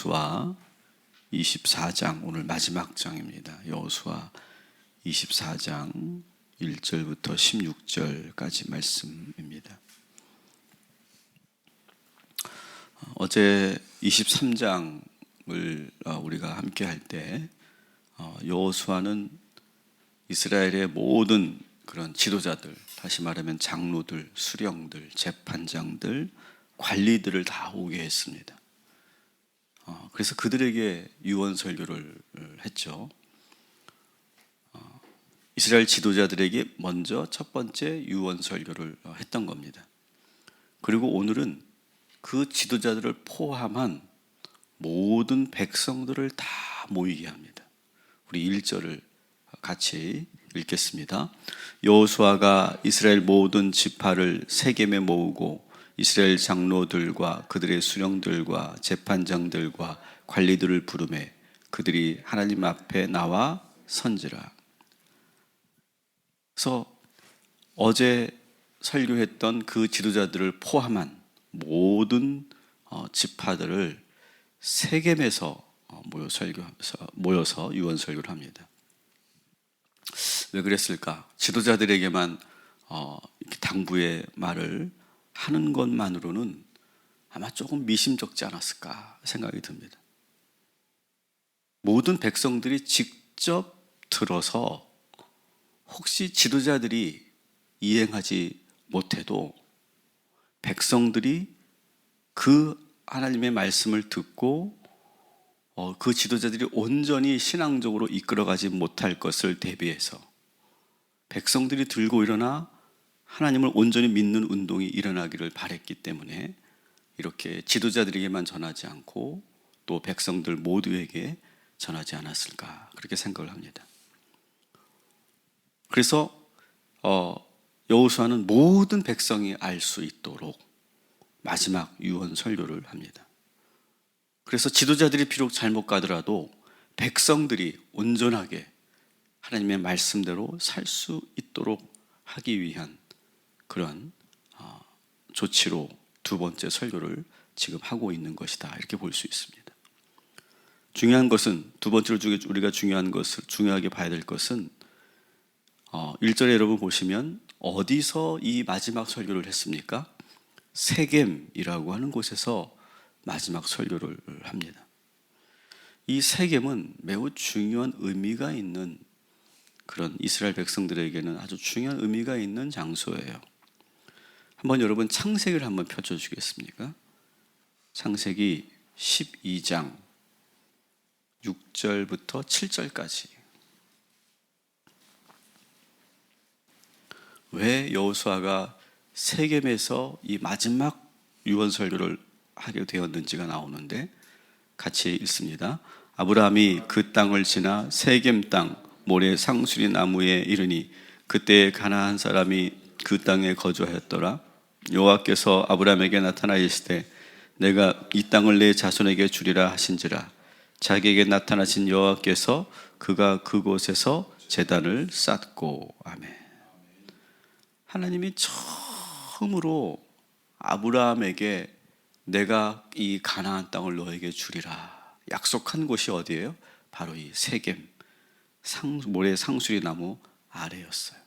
여호수아 24장 오늘 마지막 장입니다. 여호수아 24장 1절부터 16절까지 말씀입니다. 어제 23장을 우리가 함께 할 때 여호수아는 이스라엘의 모든 그런 지도자들, 다시 말하면 장로들, 수령들, 재판장들, 관리들을 다 오게 했습니다. 어, 그래서 그들에게 유언 설교를 했죠. 어, 이스라엘 지도자들에게 먼저 첫 번째 유언 설교를 했던 겁니다. 그리고 오늘은 그 지도자들을 포함한 모든 백성들을 다 모이게 합니다. 우리 1절을 같이 읽겠습니다. 여호수아가 이스라엘 모든 지파를 세겜에 모으고 이스라엘 장로들과 그들의 수령들과 재판장들과 관리들을 부르매 그들이 하나님 앞에 나와 선지라. 그래서 어제 설교했던 그 지도자들을 포함한 모든 어, 지파들을 세겜에서 어, 모여 설교하면서 모여서 유언 설교를 합니다. 왜 그랬을까? 지도자들에게만 어, 당부의 말을 하는 것만으로는 아마 조금 미심쩍지 않았을까 생각이 듭니다. 모든 백성들이 직접 들어서 혹시 지도자들이 이행하지 못해도 백성들이 그 하나님의 말씀을 듣고 어, 그 지도자들이 온전히 신앙적으로 이끌어가지 못할 것을 대비해서 백성들이 들고 일어나 하나님을 온전히 믿는 운동이 일어나기를 바랬기 때문에 이렇게 지도자들에게만 전하지 않고 또 백성들 모두에게 전하지 않았을까 그렇게 생각을 합니다. 그래서 어, 여호수아는 모든 백성이 알 수 있도록 마지막 유언 설교를 합니다. 그래서 지도자들이 비록 잘못 가더라도 백성들이 온전하게 하나님의 말씀대로 살 수 있도록 하기 위한 그런 어, 조치로 두 번째 설교를 지금 하고 있는 것이다 이렇게 볼 수 있습니다. 중요한 것은 두 번째로 우리가 중요한 것을 중요하게 봐야 될 것은 어, 1절에 여러분 보시면 어디서 이 마지막 설교를 했습니까? 세겜이라고 하는 곳에서 마지막 설교를 합니다. 이 세겜은 매우 중요한 의미가 있는 그런 이스라엘 백성들에게는 아주 중요한 의미가 있는 장소예요. 한번 여러분 창세기를 한번 펼쳐 주겠습니까? 창세기 12장 6절부터 7절까지. 왜 여호수아가 세겜에서 이 마지막 유언 설교를 하게 되었는지가 나오는데 같이 읽습니다. 아브라함이 그 땅을 지나 세겜 땅 모래 상수리 나무에 이르니 그때 가나안 사람이 그 땅에 거주하였더라. 여호와께서 아브라함에게 나타나 이르시되 내가 이 땅을 내 자손에게 주리라 하신지라 자기에게 나타나신 여호와께서 그가 그곳에서 제단을 쌓고 아멘. 하나님이 처음으로 아브라함에게 내가 이 가나안 땅을 너에게 주리라 약속한 곳이 어디예요? 바로 이 세겜 상, 모래 상수리 나무 아래였어요.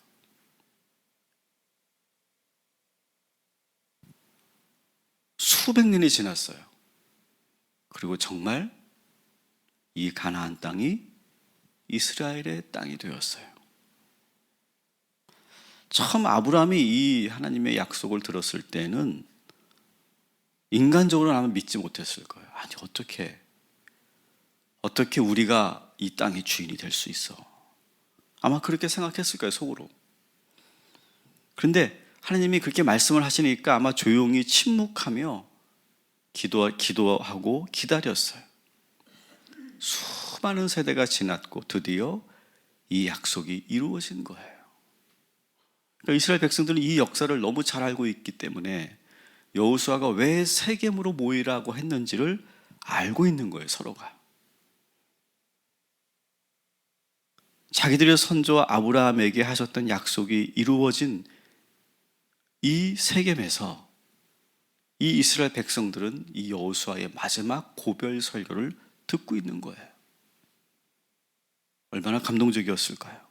수백 년이 지났어요. 그리고 정말 이 가나안 땅이 이스라엘의 땅이 되었어요. 처음 아브라함이 이 하나님의 약속을 들었을 때는 인간적으로는 아마 믿지 못했을 거예요. 아니 어떻게 어떻게 우리가 이 땅의 주인이 될 수 있어? 아마 그렇게 생각했을 거예요 속으로. 그런데 하나님이 그렇게 말씀을 하시니까 아마 조용히 침묵하며 기도, 기도하고 기다렸어요. 수많은 세대가 지났고 드디어 이 약속이 이루어진 거예요. 그러니까 이스라엘 백성들은 이 역사를 너무 잘 알고 있기 때문에 여호수아가 왜 세겜으로 모이라고 했는지를 알고 있는 거예요, 서로가. 자기들의 선조와 아브라함에게 하셨던 약속이 이루어진 이 세겜에서 이 이스라엘 백성들은 이 여호수아의 마지막 고별 설교를 듣고 있는 거예요. 얼마나 감동적이었을까요?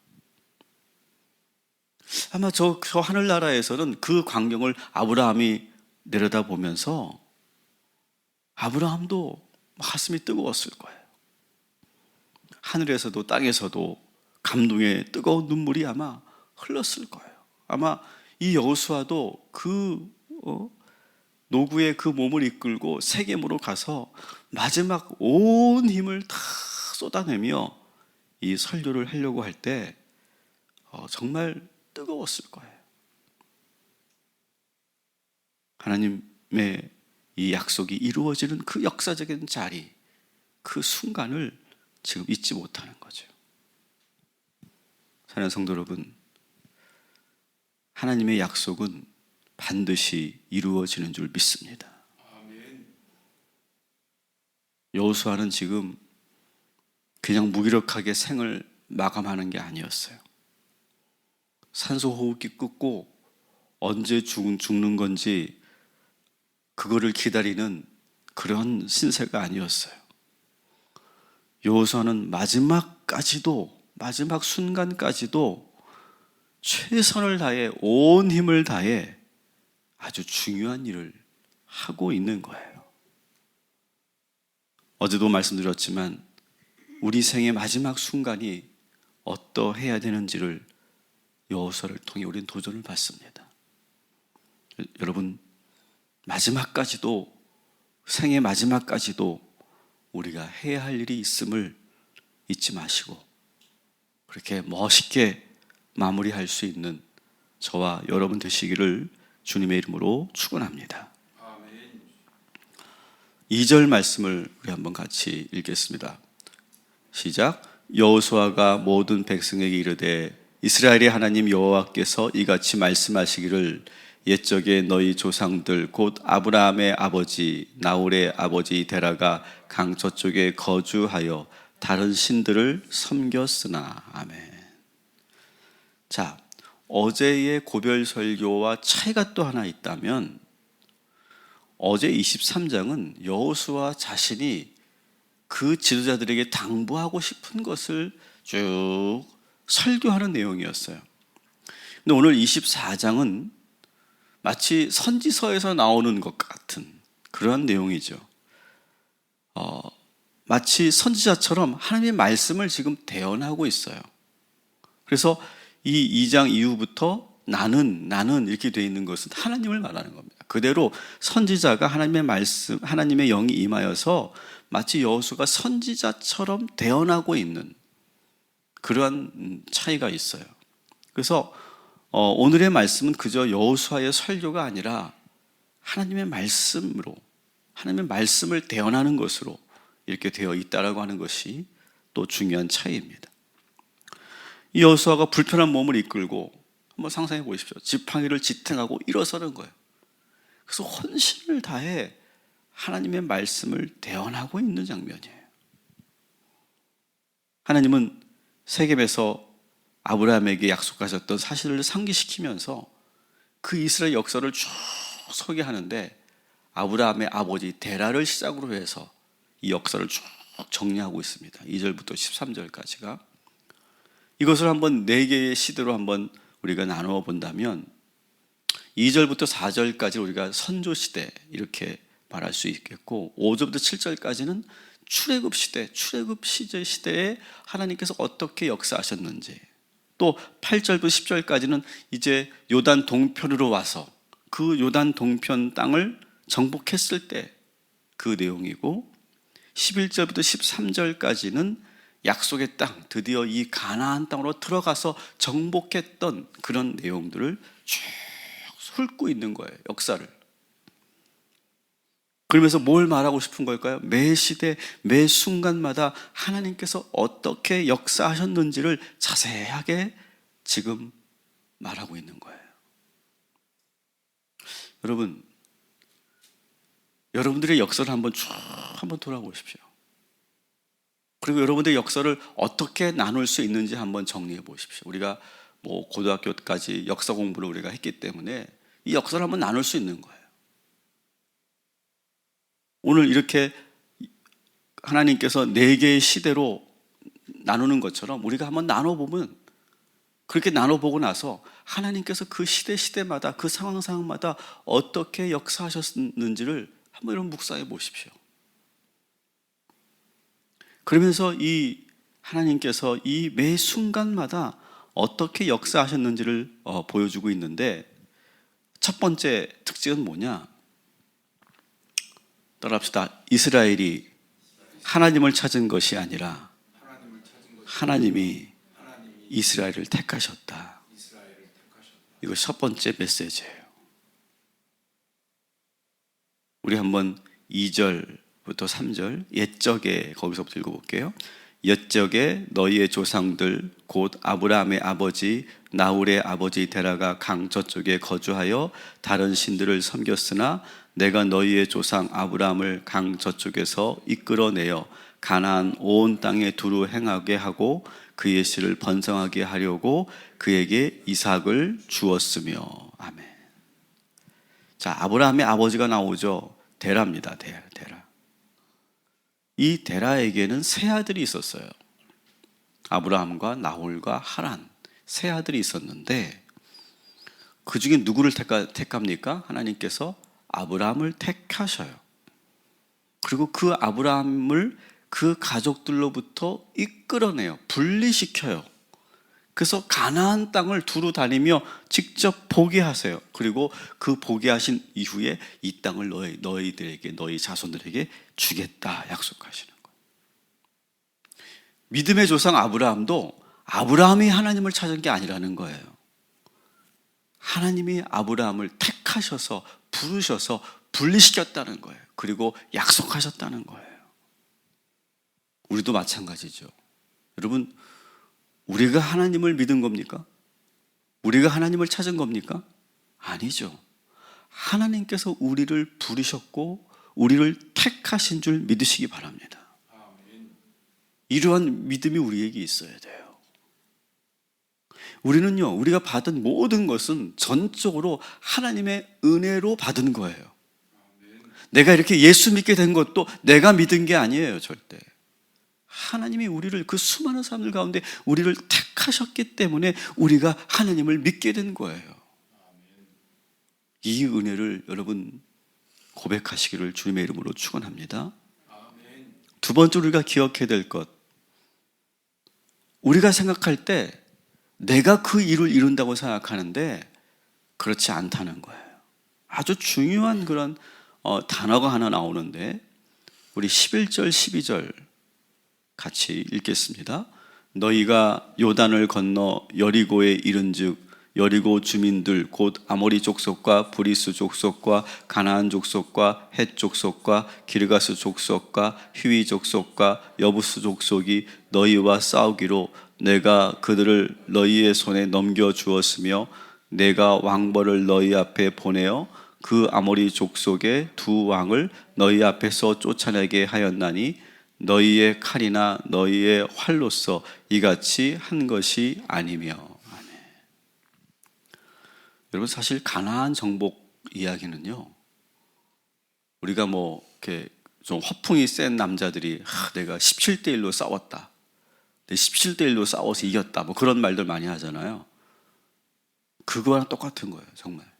아마 저, 저 하늘나라에서는 그 광경을 아브라함이 내려다보면서 아브라함도 가슴이 뜨거웠을 거예요. 하늘에서도 땅에서도 감동의 뜨거운 눈물이 아마 흘렀을 거예요. 아마 이 여호수아도 그 어, 노구의 그 몸을 이끌고 세겜으로 가서 마지막 온 힘을 다 쏟아내며 이 설교를 하려고 할때 어, 정말 뜨거웠을 거예요. 하나님의 이 약속이 이루어지는 그 역사적인 자리, 그 순간을 지금 잊지 못하는 거죠. 사랑하는 성도 여러분, 하나님의 약속은 반드시 이루어지는 줄 믿습니다. 여호수아는 지금 그냥 무기력하게 생을 마감하는 게 아니었어요. 산소 호흡기 끊고 언제 죽, 죽는 건지 그거를 기다리는 그런 신세가 아니었어요. 여호수아는 마지막까지도 마지막 순간까지도 최선을 다해 온 힘을 다해 아주 중요한 일을 하고 있는 거예요. 어제도 말씀드렸지만 우리 생의 마지막 순간이 어떠해야 되는지를 여호수아를 통해 우리는 도전을 받습니다. 여러분 마지막까지도 생의 마지막까지도 우리가 해야 할 일이 있음을 잊지 마시고 그렇게 멋있게 마무리할 수 있는 저와 여러분 되시기를 주님의 이름으로 축원합니다. 2절 말씀을 우리 한번 같이 읽겠습니다. 시작. 여호수아가 모든 백성에게 이르되 이스라엘의 하나님 여호와께서 이같이 말씀하시기를 옛적에 너희 조상들 곧 아브라함의 아버지 나홀의 아버지 데라가 강 저 쪽에 거주하여 다른 신들을 섬겼으나 아멘. 자, 어제의 고별 설교와 차이가 또 하나 있다면 어제 23장은 여호수아 자신이 그 지도자들에게 당부하고 싶은 것을 쭉 설교하는 내용이었어요. 근데 오늘 24장은 마치 선지서에서 나오는 것 같은 그런 내용이죠. 어, 마치 선지자처럼 하나님의 말씀을 지금 대언하고 있어요. 그래서 이 2장 이후부터 나는 나는 이렇게 되어 있는 것은 하나님을 말하는 겁니다. 그대로 선지자가 하나님의 말씀, 하나님의 영이 임하여서 마치 여호수가 선지자처럼 대언하고 있는 그러한 차이가 있어요. 그래서 어, 오늘의 말씀은 그저 여호수아의 설교가 아니라 하나님의 말씀으로 하나님의 말씀을 대언하는 것으로 이렇게 되어 있다라고 하는 것이 또 중요한 차이입니다. 이 여호수아가 불편한 몸을 이끌고 한번 상상해 보십시오. 지팡이를 지탱하고 일어서는 거예요. 그래서 헌신을 다해 하나님의 말씀을 대언하고 있는 장면이에요. 하나님은 세겜에서 아브라함에게 약속하셨던 사실을 상기시키면서 그 이스라엘 역사를 쭉 소개하는데 아브라함의 아버지 데라를 시작으로 해서 이 역사를 쭉 정리하고 있습니다. 2절부터 13절까지가 이것을 한번 네 개의 시대로 한번 우리가 나누어 본다면 2절부터 4절까지 우리가 선조 시대 이렇게 말할 수 있겠고 5절부터 7절까지는 출애굽 시대, 출애굽 시제 시대에 하나님께서 어떻게 역사하셨는지 또 8절부터 10절까지는 이제 요단 동편으로 와서 그 요단 동편 땅을 정복했을 때 그 내용이고 11절부터 13절까지는 약속의 땅, 드디어 이 가나안 땅으로 들어가서 정복했던 그런 내용들을 쭉 훑고 있는 거예요. 역사를. 그러면서 뭘 말하고 싶은 걸까요? 매 시대, 매 순간마다 하나님께서 어떻게 역사하셨는지를 자세하게 지금 말하고 있는 거예요. 여러분, 여러분들의 역사를 한번 쭉 한번 돌아보십시오. 그리고 여러분들의 역사를 어떻게 나눌 수 있는지 한번 정리해 보십시오. 우리가 뭐 고등학교까지 역사 공부를 우리가 했기 때문에 이 역사를 한번 나눌 수 있는 거예요. 오늘 이렇게 하나님께서 네 개의 시대로 나누는 것처럼 우리가 한번 나눠보면 그렇게 나눠보고 나서 하나님께서 그 시대 시대마다 그 상황 상황마다 어떻게 역사하셨는지를 한번 여러분 묵상해 보십시오. 그러면서 이 하나님께서 이 매 순간마다 어떻게 역사하셨는지를 어, 보여주고 있는데 첫 번째 특징은 뭐냐? 따라합시다. 이스라엘이 하나님을 찾은 것이 아니라 하나님이 이스라엘을 택하셨다. 이거 첫 번째 메시지예요. 우리 한번 2절 부터 3절 옛적에 거기서부터 읽어볼게요. 옛적에 너희의 조상들 곧 아브라함의 아버지 나홀의 아버지 데라가 강 저쪽에 거주하여 다른 신들을 섬겼으나 내가 너희의 조상 아브라함을 강 저쪽에서 이끌어내어 가나안 온 땅에 두루 행하게 하고 그의 씨를 번성하게 하려고 그에게 이삭을 주었으며 아멘. 자 아브라함의 아버지가 나오죠 데라입니다 데라. 이 데라에게는 세 아들이 있었어요. 아브라함과 나홀과 하란 세 아들이 있었는데 그 중에 누구를 택하, 택합니까? 하나님께서 아브라함을 택하셔요. 그리고 그 아브라함을 그 가족들로부터 이끌어내요. 분리시켜요. 그래서 가나안 땅을 두루 다니며 직접 보게 하세요. 그리고 그 보게 하신 이후에 이 땅을 너희, 너희들에게 너희 자손들에게 주겠다 약속하시는 거예요. 믿음의 조상 아브라함도 아브라함이 하나님을 찾은 게 아니라는 거예요. 하나님이 아브라함을 택하셔서 부르셔서 분리시켰다는 거예요. 그리고 약속하셨다는 거예요. 우리도 마찬가지죠. 여러분, 우리가 하나님을 믿은 겁니까? 우리가 하나님을 찾은 겁니까? 아니죠. 하나님께서 우리를 부르셨고, 우리를 택하신 줄 믿으시기 바랍니다. 이러한 믿음이 우리에게 있어야 돼요. 우리는요, 우리가 받은 모든 것은 전적으로 하나님의 은혜로 받은 거예요. 내가 이렇게 예수 믿게 된 것도 내가 믿은 게 아니에요, 절대. 하나님이 우리를 그 수많은 사람들 가운데 우리를 택하셨기 때문에 우리가 하나님을 믿게 된 거예요. 이 은혜를 여러분 고백하시기를 주님의 이름으로 축원합니다. 두 번째 우리가 기억해야 될 것. 우리가 생각할 때 내가 그 일을 이룬다고 생각하는데 그렇지 않다는 거예요. 아주 중요한 그런 어, 단어가 하나 나오는데 우리 11절 12절 같이 읽겠습니다. 너희가 요단을 건너 여리고에 이른즉 여리고 주민들 곧 아모리 족속과 브리스 족속과 가나안 족속과 헷 족속과 기르가스 족속과 휘위 족속과 여부스 족속이 너희와 싸우기로 내가 그들을 너희의 손에 넘겨 주었으며 내가 왕벌을 너희 앞에 보내어 그 아모리 족속의 두 왕을 너희 앞에서 쫓아내게 하였나니 너희의 칼이나 너희의 활로서 이같이 한 것이 아니며 아멘. 여러분 사실 가나안 정복 이야기는요. 우리가 뭐 이렇게 좀 허풍이 센 남자들이 아, 내가 17대 1로 싸웠다. 17대 1로 싸워서 이겼다. 뭐 그런 말들 많이 하잖아요. 그거랑 똑같은 거예요, 정말.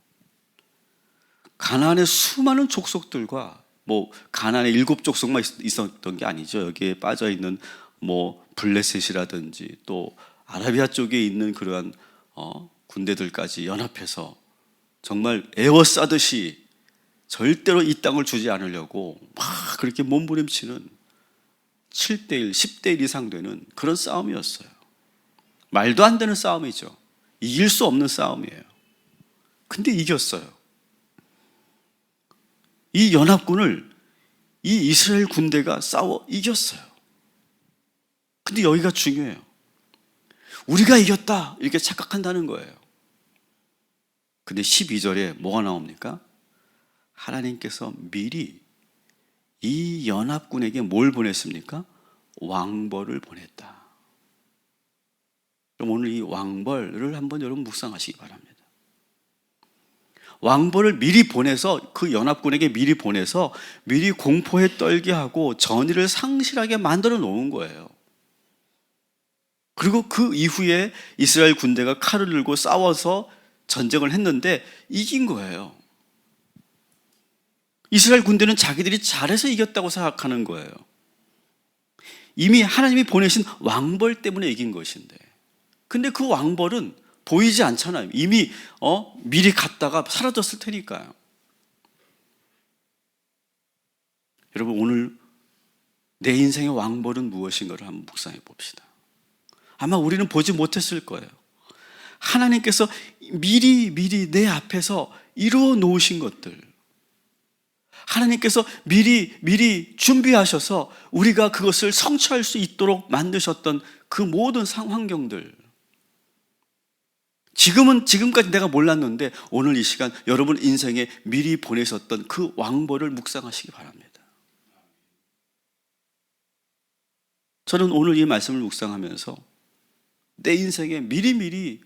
가나안의 수많은 족속들과 뭐 가난의 일곱 족속만 있었던 게 아니죠. 여기에 빠져 있는 뭐 블레셋이라든지 또 아라비아 쪽에 있는 그러한 어, 군대들까지 연합해서 정말 에워싸듯이 절대로 이 땅을 주지 않으려고 막 그렇게 몸부림치는 7대1, 10대1 이상 되는 그런 싸움이었어요. 말도 안 되는 싸움이죠. 이길 수 없는 싸움이에요. 근데 이겼어요. 이 연합군을 이 이스라엘 군대가 싸워 이겼어요. 근데 여기가 중요해요. 우리가 이겼다. 이렇게 착각한다는 거예요. 근데 12절에 뭐가 나옵니까? 하나님께서 미리 이 연합군에게 뭘 보냈습니까? 왕벌을 보냈다. 그럼 오늘 이 왕벌을 한번 여러분 묵상하시기 바랍니다. 왕벌을 미리 보내서 그 연합군에게 미리 보내서 미리 공포에 떨게 하고 전의를 상실하게 만들어 놓은 거예요. 그리고 그 이후에 이스라엘 군대가 칼을 들고 싸워서 전쟁을 했는데 이긴 거예요. 이스라엘 군대는 자기들이 잘해서 이겼다고 생각하는 거예요. 이미 하나님이 보내신 왕벌 때문에 이긴 것인데. 근데 그 왕벌은 보이지 않잖아요. 이미 어 미리 갔다가 사라졌을 테니까요. 여러분 오늘 내 인생의 왕벌은 무엇인가를 한번 묵상해 봅시다. 아마 우리는 보지 못했을 거예요. 하나님께서 미리 미리 내 앞에서 이루어 놓으신 것들. 하나님께서 미리 미리 준비하셔서 우리가 그것을 성취할 수 있도록 만드셨던 그 모든 상황경들. 지금은 지금까지 내가 몰랐는데 오늘 이 시간 여러분 인생에 미리 보내셨던 그 왕벌을 묵상하시기 바랍니다. 저는 오늘 이 말씀을 묵상하면서 내 인생에 미리미리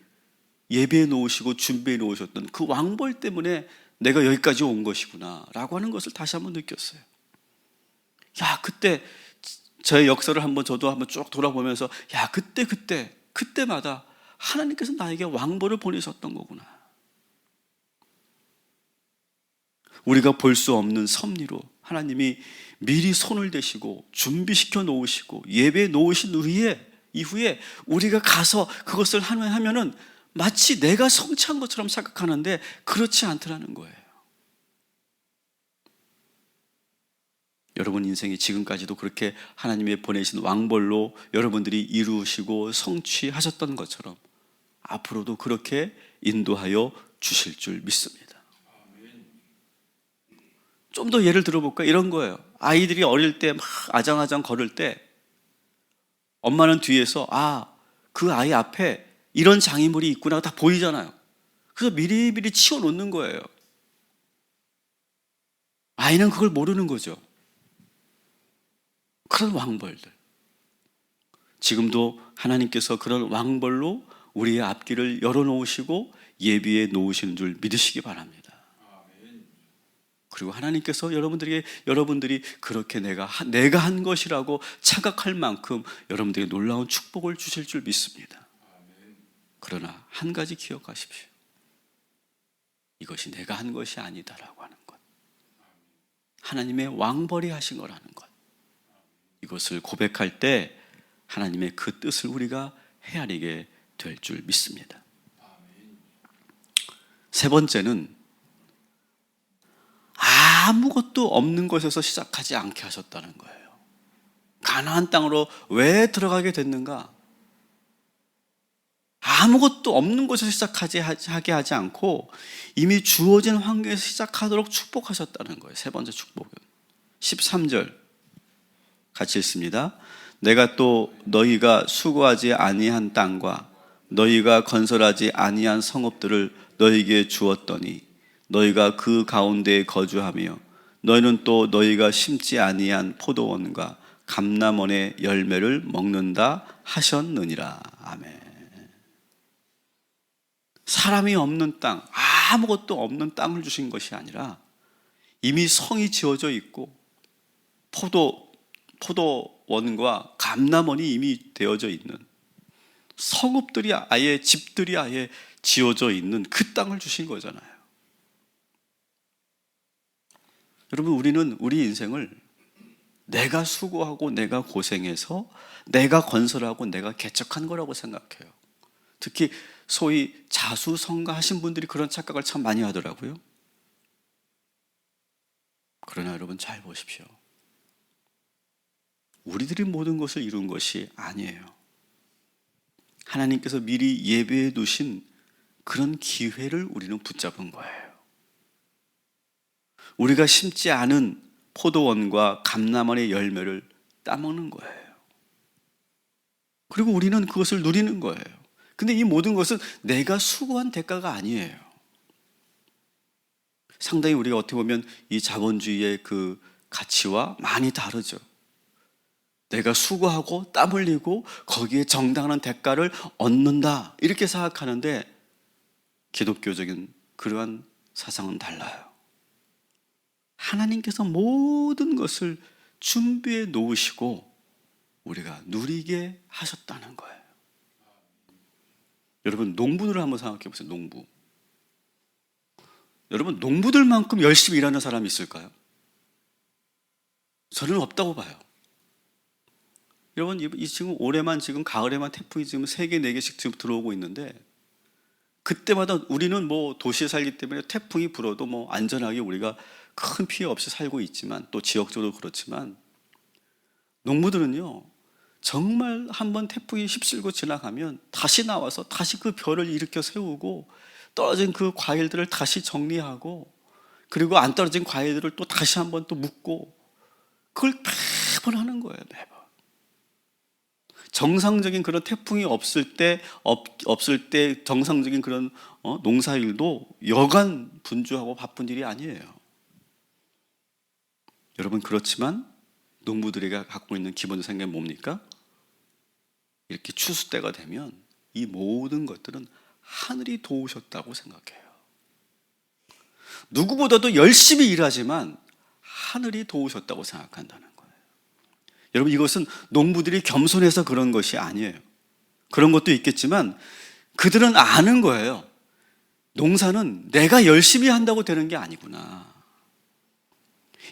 예배해 놓으시고 준비해 놓으셨던 그 왕벌 때문에 내가 여기까지 온 것이구나 라고 하는 것을 다시 한번 느꼈어요. 야, 그때 저의 역사를 한번 저도 한번 쭉 돌아보면서 야, 그때 그때 그때마다 하나님께서 나에게 왕벌을 보내셨던 거구나. 우리가 볼 수 없는 섭리로 하나님이 미리 손을 대시고 준비시켜 놓으시고 예배 놓으신 후에 이후에 우리가 가서 그것을 하면은 마치 내가 성취한 것처럼 생각하는데 그렇지 않더라는 거예요. 여러분 인생이 지금까지도 그렇게 하나님의 보내신 왕벌로 여러분들이 이루시고 성취하셨던 것처럼 앞으로도 그렇게 인도하여 주실 줄 믿습니다. 좀 더 예를 들어볼까? 이런 거예요. 아이들이 어릴 때 막 아장아장 걸을 때 엄마는 뒤에서 아, 그 아이 앞에 이런 장애물이 있구나 다 보이잖아요. 그래서 미리미리 치워 놓는 거예요. 아이는 그걸 모르는 거죠. 그런 왕벌들. 지금도 하나님께서 그런 왕벌로 우리의 앞길을 열어놓으시고 예비해 놓으시는 줄 믿으시기 바랍니다. 그리고 하나님께서 여러분들에게 여러분들이 그렇게 내가 내가 한 것이라고 착각할 만큼 여러분들에게 놀라운 축복을 주실 줄 믿습니다. 그러나 한 가지 기억하십시오. 이것이 내가 한 것이 아니다라고 하는 것. 하나님의 왕벌이 하신 거라는 것. 이것을 고백할 때 하나님의 그 뜻을 우리가 헤아리게 될 줄 믿습니다. 세 번째는 아무것도 없는 곳에서 시작하지 않게 하셨다는 거예요. 가나안 땅으로 왜 들어가게 됐는가? 아무것도 없는 곳에서 시작하지 하게 하지 않고 이미 주어진 환경에서 시작하도록 축복하셨다는 거예요. 세 번째 축복은 13절 같이 읽습니다. 내가 또 너희가 수고하지 아니한 땅과 너희가 건설하지 아니한 성읍들을 너희에게 주었더니 너희가 그 가운데에 거주하며 너희는 또 너희가 심지 아니한 포도원과 감남원의 열매를 먹는다 하셨느니라. 아멘. 사람이 없는 땅, 아무것도 없는 땅을 주신 것이 아니라 이미 성이 지어져 있고 포도 포도원과 감남원이 이미 되어져 있는 성읍들이 아예 집들이 아예 지어져 있는 그 땅을 주신 거잖아요. 여러분 우리는 우리 인생을 내가 수고하고 내가 고생해서 내가 건설하고 내가 개척한 거라고 생각해요. 특히 소위 자수성가 하신 분들이 그런 착각을 참 많이 하더라고요. 그러나 여러분 잘 보십시오. 우리들이 모든 것을 이룬 것이 아니에요. 하나님께서 미리 예배해 두신 그런 기회를 우리는 붙잡은 거예요. 우리가 심지 않은 포도원과 감남원의 열매를 따먹는 거예요. 그리고 우리는 그것을 누리는 거예요. 근데 이 모든 것은 내가 수고한 대가가 아니에요. 상당히 우리가 어떻게 보면 이 자본주의의 그 가치와 많이 다르죠. 내가 수고하고 땀 흘리고 거기에 정당한 대가를 얻는다. 이렇게 생각하는데 기독교적인 그러한 사상은 달라요. 하나님께서 모든 것을 준비해 놓으시고 우리가 누리게 하셨다는 거예요. 여러분, 농부들을 한번 생각해 보세요. 농부. 여러분, 농부들만큼 열심히 일하는 사람이 있을까요? 저는 없다고 봐요. 여러분, 이 지금 올해만 지금 가을에만 태풍이 지금 세 개, 네 개씩 지금 들어오고 있는데 그때마다 우리는 뭐 도시에 살기 때문에 태풍이 불어도 뭐 안전하게 우리가 큰 피해 없이 살고 있지만 또 지역적으로 그렇지만 농부들은요 정말 한번 태풍이 휩쓸고 지나가면 다시 나와서 다시 그 별을 일으켜 세우고 떨어진 그 과일들을 다시 정리하고 그리고 안 떨어진 과일들을 또 다시 한번 또 묶고 그걸 매번 하는 거예요 매번 정상적인 그런 태풍이 없을 때 없, 없을 때 정상적인 그런 어, 농사일도 여간 분주하고 바쁜 일이 아니에요. 여러분 그렇지만 농부들이 갖고 있는 기본 생각이 뭡니까? 이렇게 추수 때가 되면 이 모든 것들은 하늘이 도우셨다고 생각해요. 누구보다도 열심히 일하지만 하늘이 도우셨다고 생각한다는 여러분 이것은 농부들이 겸손해서 그런 것이 아니에요. 그런 것도 있겠지만 그들은 아는 거예요. 농사는 내가 열심히 한다고 되는 게 아니구나.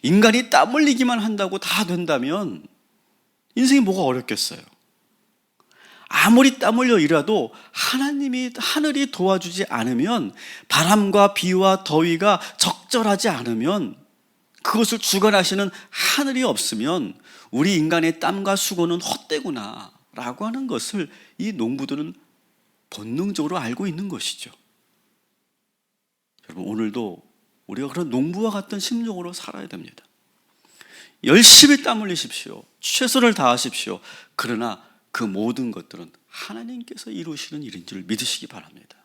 인간이 땀 흘리기만 한다고 다 된다면 인생이 뭐가 어렵겠어요. 아무리 땀 흘려 일하도 하나님이 하늘이 도와주지 않으면 바람과 비와 더위가 적절하지 않으면 그것을 주관하시는 하늘이 없으면 우리 인간의 땀과 수고는 헛되구나 라고 하는 것을 이 농부들은 본능적으로 알고 있는 것이죠. 여러분, 오늘도 우리가 그런 농부와 같은 심정으로 살아야 됩니다. 열심히 땀 흘리십시오. 최선을 다하십시오. 그러나 그 모든 것들은 하나님께서 이루시는 일인 줄 믿으시기 바랍니다.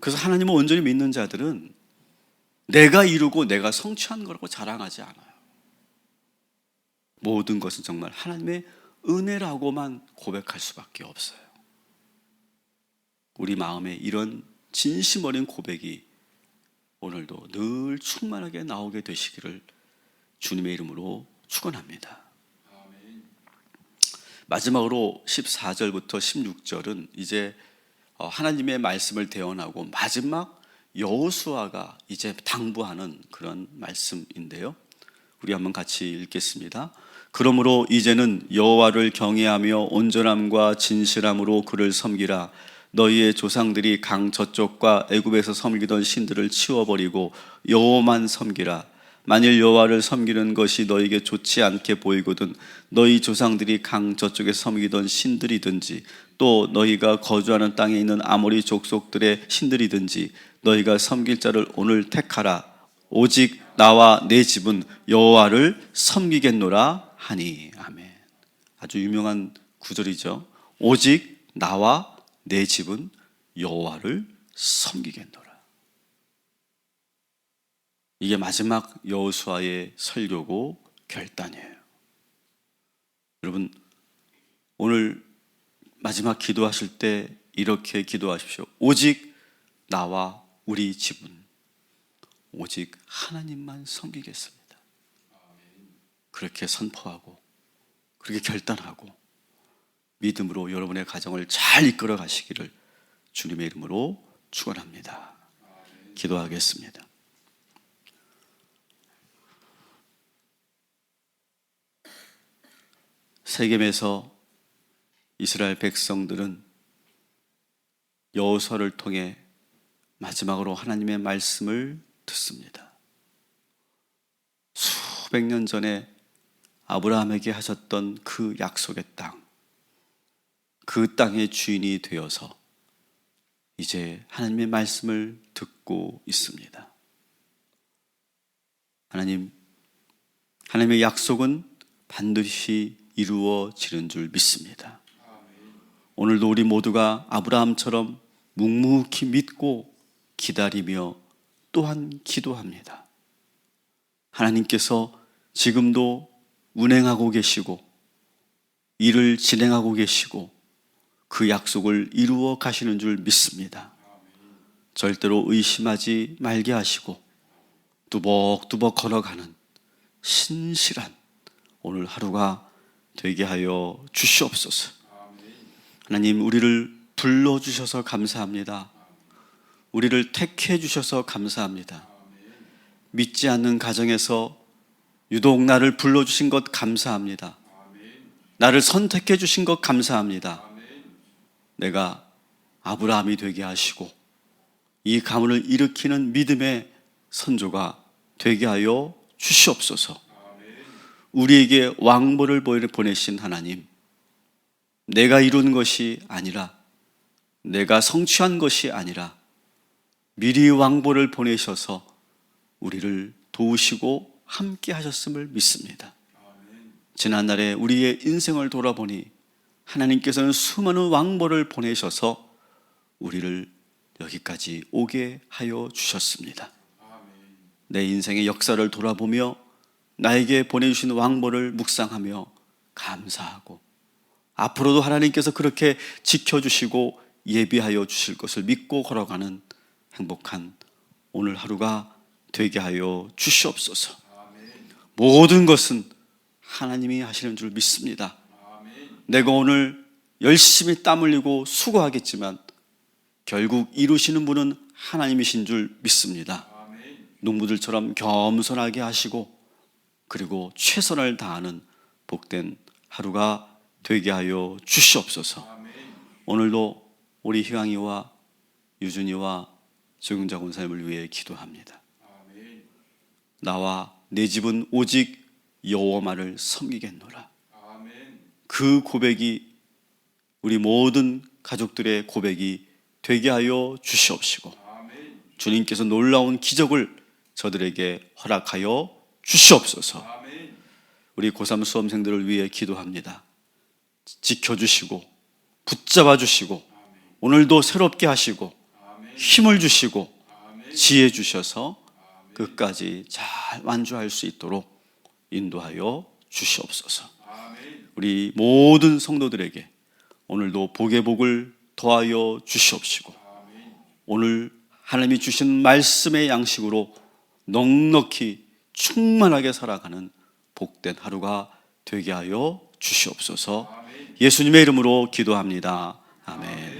그래서 하나님을 온전히 믿는 자들은 내가 이루고 내가 성취한 거라고 자랑하지 않아요. 모든 것은 정말 하나님의 은혜라고만 고백할 수밖에 없어요. 우리 마음에 이런 진심 어린 고백이 오늘도 늘 충만하게 나오게 되시기를 주님의 이름으로 축원합니다. 마지막으로 14절부터 16절은 이제 어, 하나님의 말씀을 대언하고 마지막 여호수아가 이제 당부하는 그런 말씀인데요. 우리 한번 같이 읽겠습니다. 그러므로 이제는 여호와를 경외하며 온전함과 진실함으로 그를 섬기라. 너희의 조상들이 강 저쪽과 애굽에서 섬기던 신들을 치워버리고 여호만 섬기라. 만일 여호와를 섬기는 것이 너에게 좋지 않게 보이거든 너희 조상들이 강 저쪽에 섬기던 신들이든지 또 너희가 거주하는 땅에 있는 아모리 족속들의 신들이든지 너희가 섬길 자를 오늘 택하라 오직 나와 내 집은 여호와를 섬기겠노라 하니 아멘. 아주 유명한 구절이죠. 오직 나와 내 집은 여호와를 섬기겠노라. 이게 마지막 여호수아의 설교고 결단이에요. 여러분 오늘 마지막 기도하실 때 이렇게 기도하십시오. 오직 나와 우리 집은 오직 하나님만 섬기겠습니다. 그렇게 선포하고 그렇게 결단하고 믿음으로 여러분의 가정을 잘 이끌어 가시기를 주님의 이름으로 축원합니다. 기도하겠습니다. 세겜에서 이스라엘 백성들은 여호수아를 통해 마지막으로 하나님의 말씀을 듣습니다. 수백 년 전에 아브라함에게 하셨던 그 약속의 땅, 그 땅의 주인이 되어서 이제 하나님의 말씀을 듣고 있습니다. 하나님, 하나님의 약속은 반드시 이루어지는 줄 믿습니다. 오늘도 우리 모두가 아브라함처럼 묵묵히 믿고 기다리며 또한 기도합니다. 하나님께서 지금도 운행하고 계시고 일을 진행하고 계시고 그 약속을 이루어 가시는 줄 믿습니다. 절대로 의심하지 말게 하시고 뚜벅뚜벅 걸어가는 신실한 오늘 하루가 되게 하여 주시옵소서. 하나님 우리를 불러 주셔서 감사합니다. 우리를 택해 주셔서 감사합니다. 믿지 않는 가정에서 유독 나를 불러 주신 것 감사합니다. 나를 선택해 주신 것 감사합니다. 내가 아브라함이 되게 하시고 이 가문을 일으키는 믿음의 선조가 되게 하여 주시옵소서. 우리에게 왕보를 보내신 하나님, 내가 이룬 것이 아니라 내가 성취한 것이 아니라 미리 왕보를 보내셔서 우리를 도우시고 함께 하셨음을 믿습니다. 지난날에 우리의 인생을 돌아보니 하나님께서는 수많은 왕보를 보내셔서 우리를 여기까지 오게 하여 주셨습니다. 내 인생의 역사를 돌아보며 나에게 보내주신 왕보를 묵상하며 감사하고 앞으로도 하나님께서 그렇게 지켜주시고 예비하여 주실 것을 믿고 걸어가는 행복한 오늘 하루가 되게 하여 주시옵소서. 모든 것은 하나님이 하시는 줄 믿습니다. 내가 오늘 열심히 땀 흘리고 수고하겠지만 결국 이루시는 분은 하나님이신 줄 믿습니다. 농부들처럼 겸손하게 하시고 그리고 최선을 다하는 복된 하루가 되게 하여 주시옵소서. 오늘도 우리 희왕이와 유준이와 조경자 권사님을 위해 기도합니다. 나와 내 집은 오직 여호와만을 섬기겠노라. 그 고백이 우리 모든 가족들의 고백이 되게 하여 주시옵시고 주님께서 놀라운 기적을 저들에게 허락하여 주시옵소서. 우리 고3 수험생들을 위해 기도합니다. 지켜주시고 붙잡아 주시고 오늘도 새롭게 하시고 힘을 주시고 지혜 주셔서 끝까지 잘 완주할 수 있도록 인도하여 주시옵소서. 우리 모든 성도들에게 오늘도 복의 복을 더하여 주시옵시고 오늘 하나님이 주신 말씀의 양식으로 넉넉히 충만하게 살아가는 복된 하루가 되게 하여 주시옵소서. 예수님의 이름으로 기도합니다. 아멘.